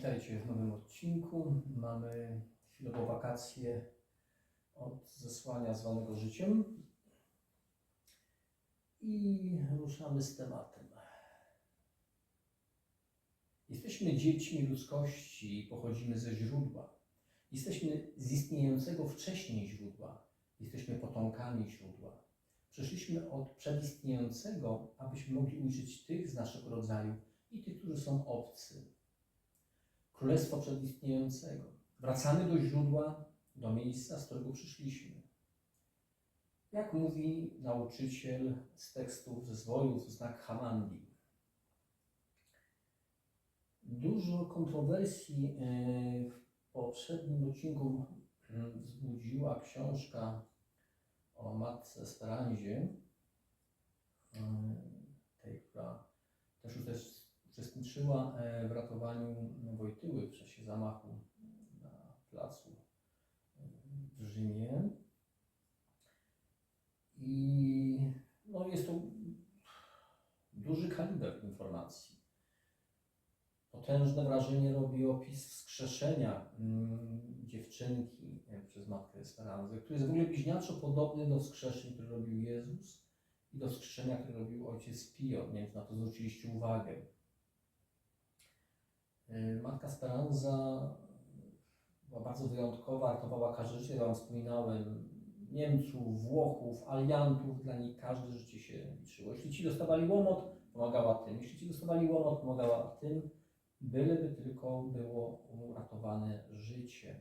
Witajcie w nowym odcinku. Mamy chwilowo wakacje od zesłania zwanego życiem i ruszamy z tematem. Jesteśmy dziećmi ludzkości i pochodzimy ze źródła. Jesteśmy z istniejącego wcześniej źródła. Jesteśmy potomkami źródła. Przyszliśmy od przedistniejącego, abyśmy mogli ujrzeć tych z naszego rodzaju i tych, którzy są obcy. Królestwo przedistniejącego. Wracamy do źródła, do miejsca, z którego przyszliśmy. Jak mówi nauczyciel z tekstów zwojów znak Hamandi. Dużo kontrowersji e, w poprzednim odcinku mm, wzbudziła książka o matce Speranzie, e, tej, która też już też uczestniczyła e, w ratowaniu Wojtyły w czasie zamachu na placu e, w Rzymie. I no, jest to duży kaliber informacji. Potężne wrażenie robi opis wskrzeszenia mm, dziewczynki e, przez matkę Esperanzę, który jest w ogóle bliźniaczo podobny do wskrzeszeń, które robił Jezus i do wskrzeszenia, które robił ojciec Pio. Nie wiem, czy na to zwróciliście uwagę. E, Matka Speranza była bardzo wyjątkowa, ratowała każde życie, jak wspominałem, Niemców, Włochów, aliantów, dla nich każde życie się liczyło. Jeśli ci dostawali łomot, pomagała tym. Jeśli ci dostawali łomot, pomagała tym, byleby tylko było uratowane życie.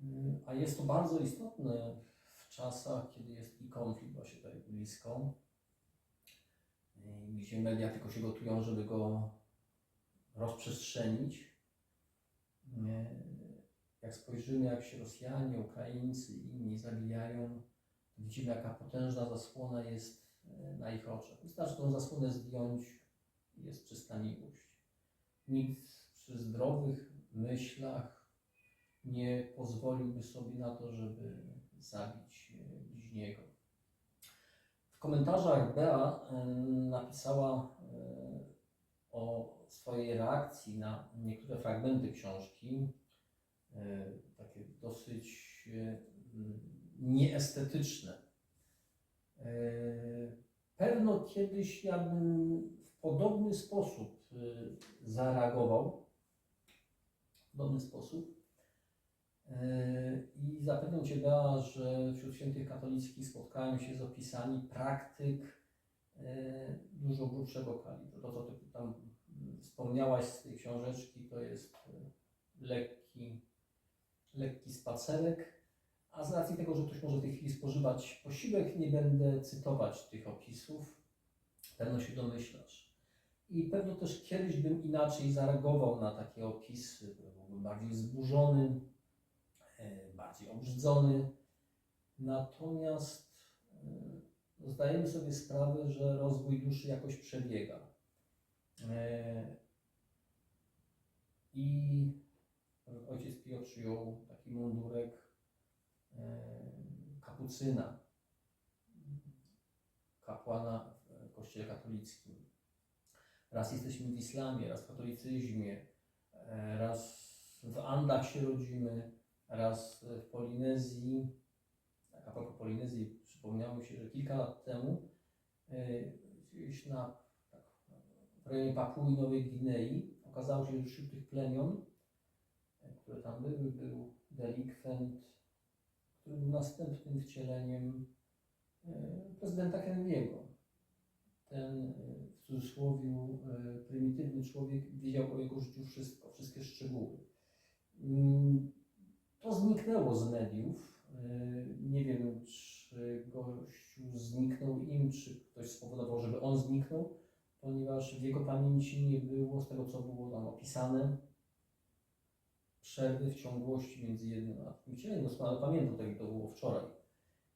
Mm, A jest to bardzo istotne w czasach, kiedy jest i konflikt właśnie tutaj blisko, i gdzie media tylko się gotują, żeby go rozprzestrzenić. Jak spojrzymy, jak się Rosjanie, Ukraińcy i inni zabijają, widzimy, jaka potężna zasłona jest e, na ich oczach. Wystarczy tą zasłonę zdjąć i jest czysta miłość. Nikt przy zdrowych myślach nie pozwoliłby sobie na to, żeby zabić e, bliźniego. W komentarzach Bea e, napisała o swojej reakcji na niektóre fragmenty książki, e, takie dosyć e, nieestetyczne. E, Pewno kiedyś ja bym w podobny sposób zareagował, w podobny sposób. I zapewniam Cię, że wśród świętych katolickich spotkałem się z opisami praktyk dużo grubszego kalibru. To, co Ty tam mm, wspomniałaś z tej książeczki, to jest y, lekki, lekki spacerek. A z racji tego, że ktoś może w tej chwili spożywać posiłek, nie będę cytować tych opisów. Pewno się domyślasz. I pewno też kiedyś bym inaczej zareagował na takie opisy. Byłbym bardziej zburzony, e, bardziej obrzydzony. Natomiast e, zdajemy sobie sprawę, że rozwój duszy jakoś przebiega. E, I ojciec Pio przyjął taki mundurek e, kapucyna, kapłana w kościele katolickim. Raz jesteśmy w islamie, raz w katolicyzmie, e, raz w Andach się rodzimy, raz w Polinezji. A propos Polinezji, przypomniało mi się, że kilka lat temu e, gdzieś na, tak, w rejonie Papui Nowej Gwinei okazało się, że wśród tych plemion, e, które tam były, był delikwent, który był następnym wcieleniem e, prezydenta Kennedy'ego. Ten w cudzysłowie prymitywny człowiek wiedział o jego życiu wszystko, wszystkie szczegóły. Mm, To zniknęło z mediów. E, Nie wiem, czy gościu zniknął im, czy ktoś spowodował, żeby on zniknął, ponieważ w jego pamięci nie było, z tego co było tam opisane, przerwy w ciągłości między jednym a drugim wcieleniem. Doskonale pamiętam, tak jak to było wczoraj.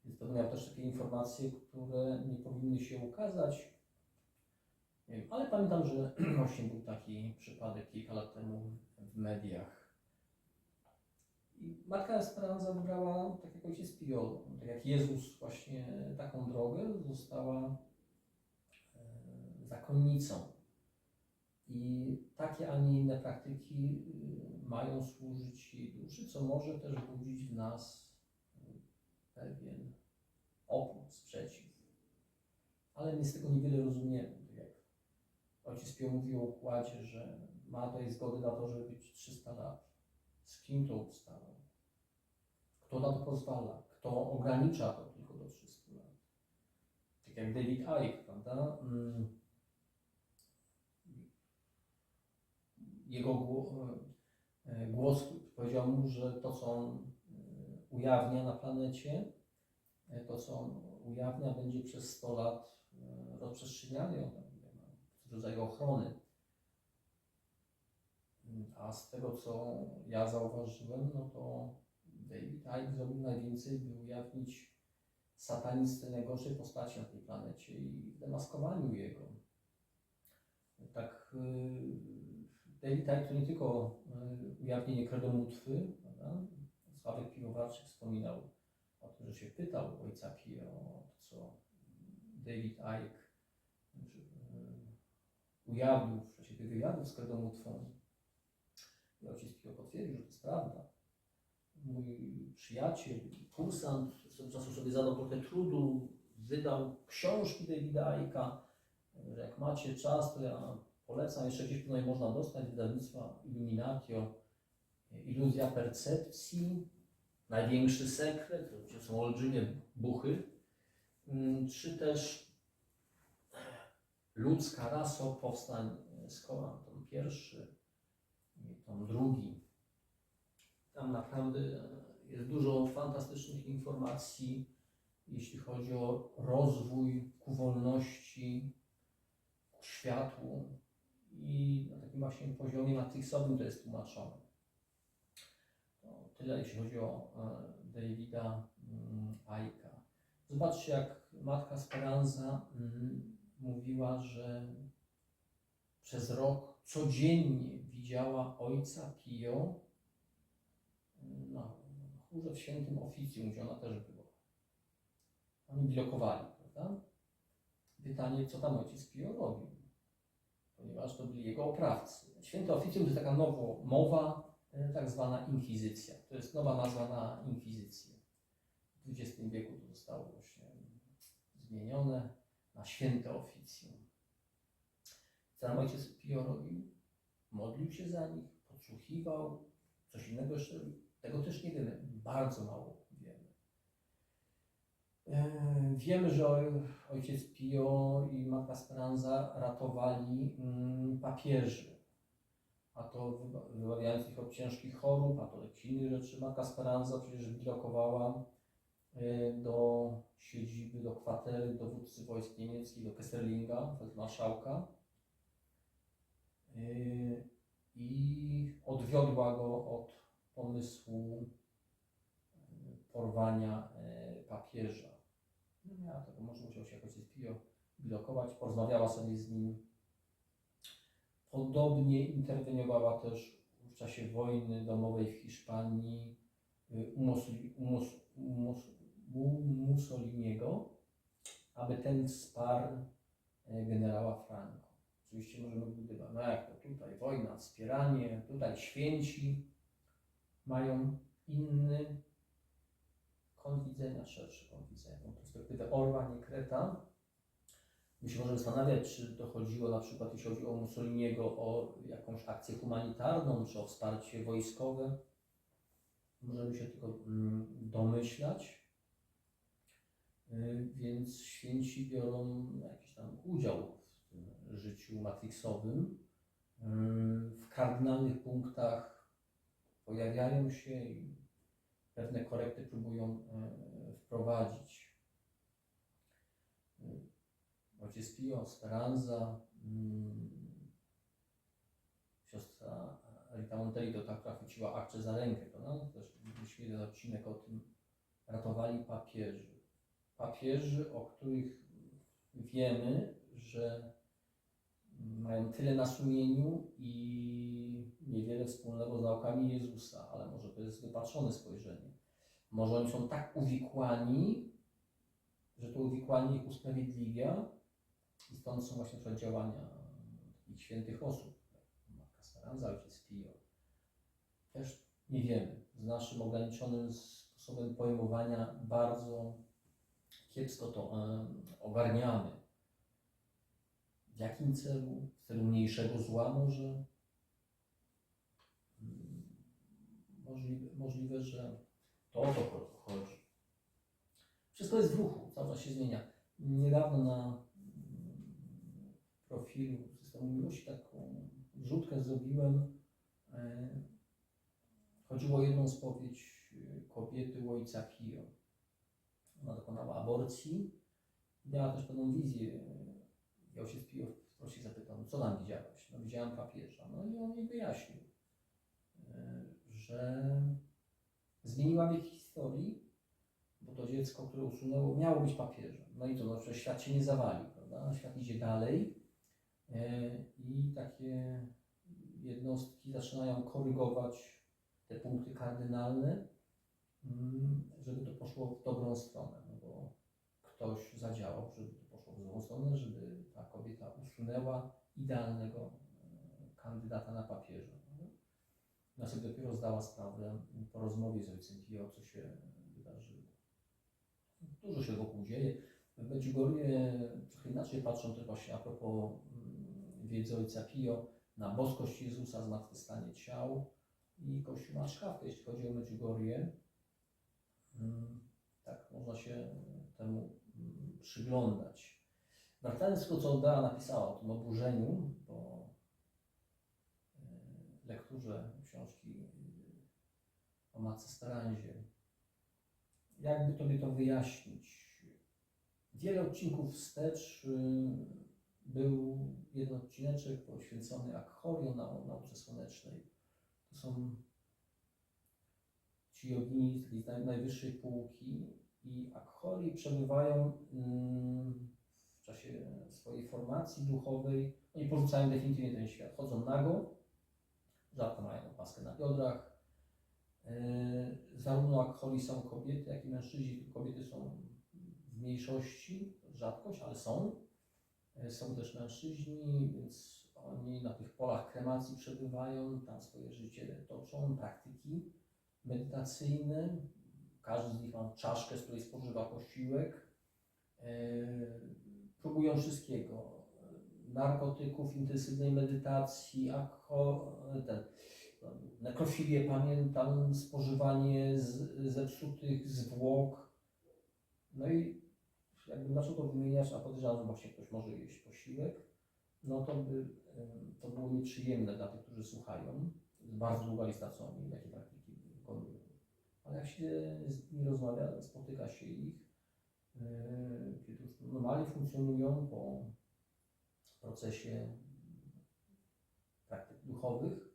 Więc to miał też takie informacje, które nie powinny się ukazać. Wiem, ale pamiętam, że właśnie był taki przypadek kilka lat temu w mediach. I Matka Esperanza wybrała, tak jak ojciec Pio, tak jak Jezus właśnie taką drogę, została e, zakonnicą. I takie, a nie inne praktyki y, mają służyć jej duszy, co może też budzić w nas y, pewien opór, sprzeciw. Ale my z tego niewiele rozumiemy. Tak jak ojciec Pio mówił o układzie, że ma tej zgody na to, żeby być 300 lat. Z kim to ustalał? Kto na to pozwala? Kto ogranicza to tylko do 300 lat? Tak jak David Icke, prawda? Mm. Jego e, głos powiedział mu, że to, on e, ujawnia na planecie, e, to, on ujawnia, będzie przez 100 lat rozprzestrzeniane. On ma rodzaju ochrony. A z tego, co ja zauważyłem, no to David Icke zrobił najwięcej, by ujawnić satanistę najgorszej postaci na tej planecie i demaskowaniu jego. Tak, y, David Icke to nie tylko y, ujawnienie kredomutwy, prawda? Sławek Piwowarczyk wspominał o tym, że się pytał ojca Pio co David Icke y, ujawnił w czasie tych wywiadów z kredomutwą. I ojciec Pio potwierdził, że to jest prawda. Mój przyjaciel, kursant, swego czasu sobie zadał trochę trudu, wydał książki Davida Icke'a, że jak macie czas, to ja polecam, jeszcze gdzieś tutaj można dostać wydawnictwa Illuminatio, Iluzja Percepcji, Największy Sekret, to są olbrzymie buchy, Mm, czy też Ludzka rasa powstań z kolan, tom pierwszy, tom drugi. Tam naprawdę jest dużo fantastycznych informacji, jeśli chodzi o rozwój ku wolności, ku światłu i na takim właśnie poziomie matrixowym to jest tłumaczone. To tyle jeśli chodzi o e, Davida mm, Icke'a. Zobaczcie, jak matka Speranza mm, mówiła, że przez rok codziennie widziała ojca Pio na chórze w świętym oficjum, gdzie ona też była. Oni blokowali, prawda? Pytanie, co tam ojciec Pio robił, ponieważ to byli jego oprawcy. Święte oficjum to taka nowo mowa, e, tak zwana inkwizycja. To jest nowa nazwa na inkwizycję. W XX wieku to zostało właśnie zmienione na święte oficjum. Tam ojciec Pio robił? Modlił się za nich, podsłuchiwał, coś innego jeszcze. Tego też nie wiemy, bardzo mało wiemy. Wiemy, że oj- ojciec Pio i matka Speranza ratowali mm, papieży, a to wyba- wybawiając ich od ciężkich chorób, a to jakieś inne rzeczy. Matka Speranza przecież blokowała e, do siedziby, do kwatery dowódcy wojsk niemieckich, do Kesselringa, marszałka i odwiodła go od pomysłu e, porwania e, papieża. No miała tego, może musiał się jakoś blokować, porozmawiała sobie z nim. Podobnie interweniowała też w czasie wojny domowej w Hiszpanii u, Mussoliniego, aby ten wsparł e, generała Franco. Oczywiście możemy gdyby, no jak to tutaj wojna, wspieranie, tutaj święci mają inny kąt widzenia, szerszy kąt widzenia, perspektywę orła, nie kreta. My się możemy zastanawiać, czy dochodziło na przykład, jeśli chodzi o Mussoliniego, o jakąś akcję humanitarną, czy o wsparcie wojskowe. Możemy się tylko mm, domyślać. Y, Więc święci biorą jakiś tam udział życiu matrixowym. Y, W kardynalnych punktach pojawiają się i pewne korekty próbują e, wprowadzić. Ojciec Pio, Speranza, mm, siostra Rita Montelli to ta, która chwyciła akcję za rękę, prawda? Też mieliśmy jeden odcinek o tym, ratowali papieży. Papieży, o których wiemy, że mają tyle na sumieniu i niewiele wspólnego z naukami Jezusa, ale może to jest wypaczone spojrzenie. Może oni są tak uwikłani, że to uwikłanie ich usprawiedliwia i stąd są właśnie te działania takich świętych osób, jak Matka Speranza, Ojciec Pio. Też nie wiemy. Z naszym ograniczonym sposobem pojmowania bardzo kiepsko to ogarniamy. W jakim celu? W celu mniejszego zła może? Mm, Możliwe, możliwe że to o to chodzi. Wszystko jest w ruchu, cały czas się zmienia. Niedawno na mm, profilu Systemu Miłości taką wrzutkę zrobiłem. E, Chodziło o jedną spowiedź e, kobiety ojca Pio. Ona dokonała aborcji. Miała też pewną wizję. Ja ojciec Pio wprost się zapytał, co tam widziałaś? No widziałam papieża. No i on jej wyjaśnił, e, że zmieniła bieg historii, bo to dziecko, które usunęło, miało być papieżem. No i to, że świat się nie zawalił, prawda? Świat idzie dalej e, i takie jednostki zaczynają korygować te punkty kardynalne, mm, żeby to poszło w dobrą stronę, no bo ktoś zadziałał, żeby stronę, żeby ta kobieta usunęła idealnego e, kandydata na. Ona sobie dopiero zdała sprawę po rozmowie z ojcem Pio, co się wydarzyło. Dużo się wokół dzieje. W Medjugorje trochę inaczej patrzą też właśnie a propos mm, wiedzy ojca Pio na boskość Jezusa, zmartwychwstanie ciał i Kościół ma szkawkę, jeśli chodzi o Medjugorje. Mm, Tak, można się temu mm, przyglądać. Do tego, co Bea napisała o tym oburzeniu, po e, lekturze książki e, o Matce Staranzie, jakby Tobie to wyjaśnić? Wiele odcinków wstecz y, był jeden odcineczek poświęcony Akhorio na nauce słonecznej. To są ci jogini z najwyższej półki i Akhori przebywają czasie swojej formacji duchowej. Oni porzucają definitywnie ten świat. Chodzą nago, rzadko mają opaskę na biodrach. E, Zarówno Akhori są kobiety, jak i mężczyźni. Kobiety są w mniejszości, rzadkość, ale są. E, Są też mężczyźni, więc oni na tych polach kremacji przebywają, tam swoje życie toczą, praktyki medytacyjne. Każdy z nich ma czaszkę, z której spożywa posiłek. E, Próbują wszystkiego. Narkotyków, intensywnej medytacji, alko, ten, nekrofilię pamiętam, spożywanie z, zepsutych zwłok. No i jakby zaczął to wymieniać, a podejrzewam, że właśnie ktoś może jeść posiłek, no to by to było nieprzyjemne dla tych, którzy słuchają. Bardzo długa lista, co oni, praktyki wykonują. Ale jak się z nimi rozmawia, spotyka się ich, kiedy już normalnie funkcjonują po procesie praktyk duchowych,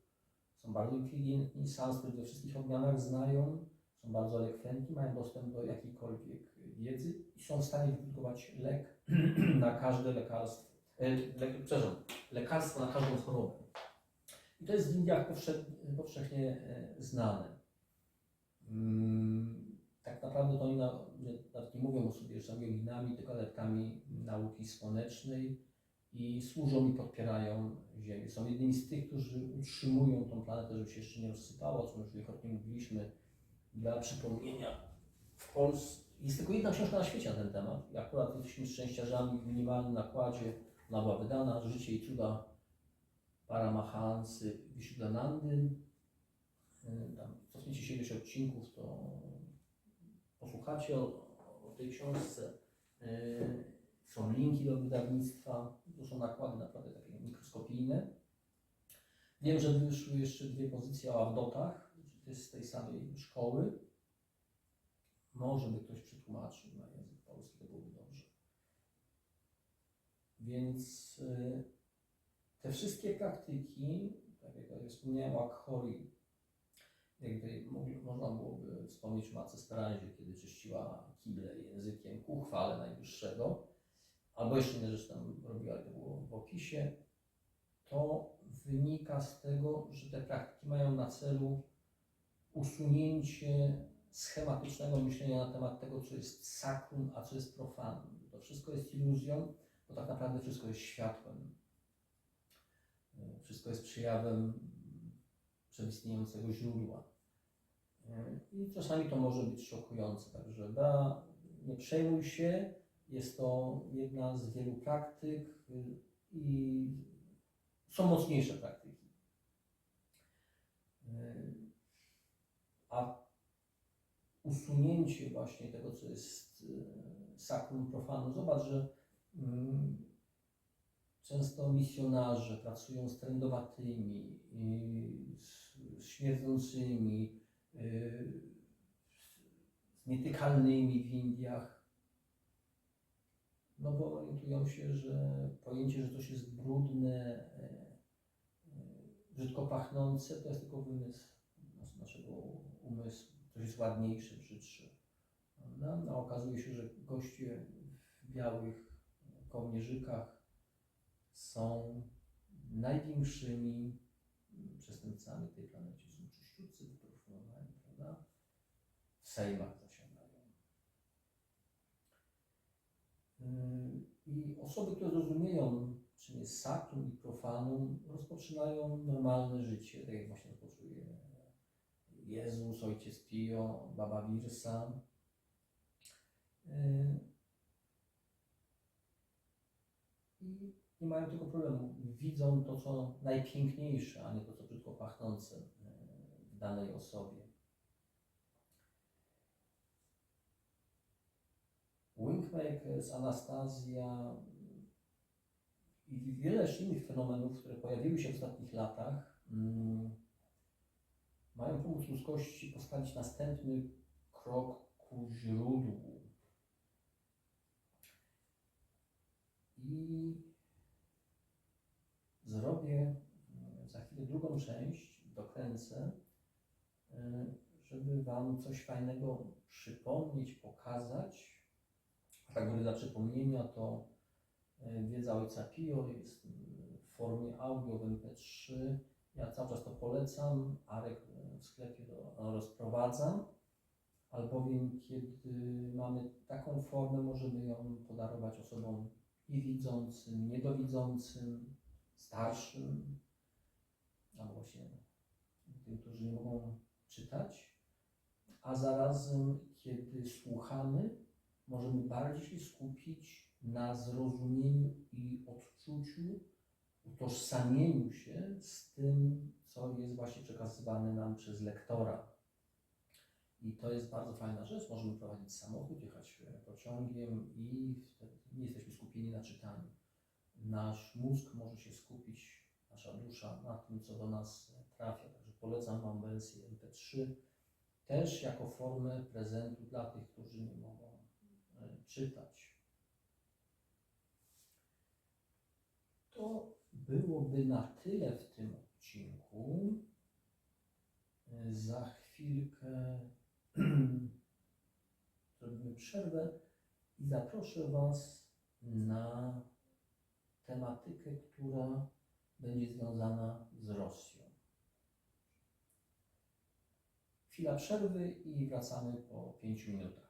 są bardzo inteligentni, sanskryt we wszystkich odmianach znają, są bardzo elokwentni, mają dostęp do jakiejkolwiek wiedzy i są w stanie wyprodukować lek na każde lekarstwo, e, le, przepraszam, lekarstwo na każdą chorobę. I to jest w Indiach powsze- powszechnie e, znane. Mm, Tak naprawdę to oni nawet nie mówią o sobie, że są tylko adeptami nauki słonecznej i służą i podpierają Ziemię. Są jednymi z tych, którzy utrzymują tą planetę, żeby się jeszcze nie rozsypało, o czym już wielokrotnie mówiliśmy. Dla przypomnienia, w Polsce jest tylko jedna książka na świecie na ten temat. Akurat jesteśmy szczęściarzami w minimalnym nakładzie. Ona była wydana, Życie i cuda Paramahansy Vishuddhanandy. Y, Tam cofnijcie się ileś odcinków, to posłuchacie o, o tej książce. Y, Są linki do wydawnictwa. To są nakłady naprawdę takie mikroskopijne. Wiem, że wyszły jeszcze dwie pozycje o jest z tej samej szkoły. Może by ktoś przetłumaczył na język polski, to byłoby dobrze. Więc y, te wszystkie praktyki, tak jak ja wspomniałem o Mogli- można byłoby wspomnieć o Matce kiedy czyściła kible językiem ku chwale Najwyższego, albo jeszcze inne rzeczy tam robiła, to było w opisie, to wynika z tego, że te praktyki mają na celu usunięcie schematycznego myślenia na temat tego, co jest sakrum, a co jest profanum. To wszystko jest iluzją, bo tak naprawdę wszystko jest światłem. Wszystko jest przejawem przedistniejącego źródła. E, I czasami to może być szokujące. Także Bea, nie przejmuj się, jest to jedna z wielu praktyk y, i są mocniejsze praktyki. Y, A usunięcie właśnie tego, co jest y, sacrum profanum, zobacz, że mm, często misjonarze pracują z trędowatymi, z śmierdzącymi, y, z nietykalnymi w Indiach, no bo orientują się, że pojęcie, że coś jest brudne, e, e, brzydko pachnące, to jest tylko wymysł nas- naszego umysłu. Coś jest ładniejsze, brzydsze. Prawda? No, okazuje się, że goście w białych kołnierzykach są największymi przestępcami tej planecie. Są czyściutcy, wyprofumowani, prawda? W sejmach zasiadają. Yy, I osoby, które rozumieją, czym jest sakrum i profanum, rozpoczynają normalne życie, tak jak właśnie rozpoczuje Jezus, Ojciec Pio, Baba Wirsa. Yy, I nie mają tego problemu. Widzą to, co najpiękniejsze, a nie to, co brzydko pachnące yy, w danej osobie. Wingmakers, Anastazja i wiele innych fenomenów, które pojawiły się w ostatnich latach, mm, mają pomóc ludzkości postawić następny krok ku źródłu. I mm, za chwilę drugą część, dokręcę, y, żeby Wam coś fajnego przypomnieć, pokazać. Kategoria dla przypomnienia to e, wiedza Ojca Pio, jest w formie audio w MP3. Ja cały czas to polecam, Arek e, w sklepie to rozprowadzam, albowiem kiedy mamy taką formę, możemy ją podarować osobom i widzącym, niedowidzącym, starszym, albo właśnie tym, którzy nie mogą czytać, a zarazem, kiedy słuchamy, możemy bardziej się skupić na zrozumieniu i odczuciu, utożsamieniu się z tym, co jest właśnie przekazywane nam przez lektora. I to jest bardzo fajna rzecz. Możemy prowadzić samochód, jechać pociągiem i wtedy nie jesteśmy skupieni na czytaniu. Nasz mózg może się skupić, nasza dusza na tym, co do nas trafia. Także polecam Wam wersję MP3 też jako formę prezentu dla tych, którzy nie mogą e, czytać. To byłoby na tyle w tym odcinku. E, Za chwilkę zrobimy przerwę i zaproszę Was na tematykę, która będzie związana z Rosją. Chwila przerwy i wracamy po 5 minutach.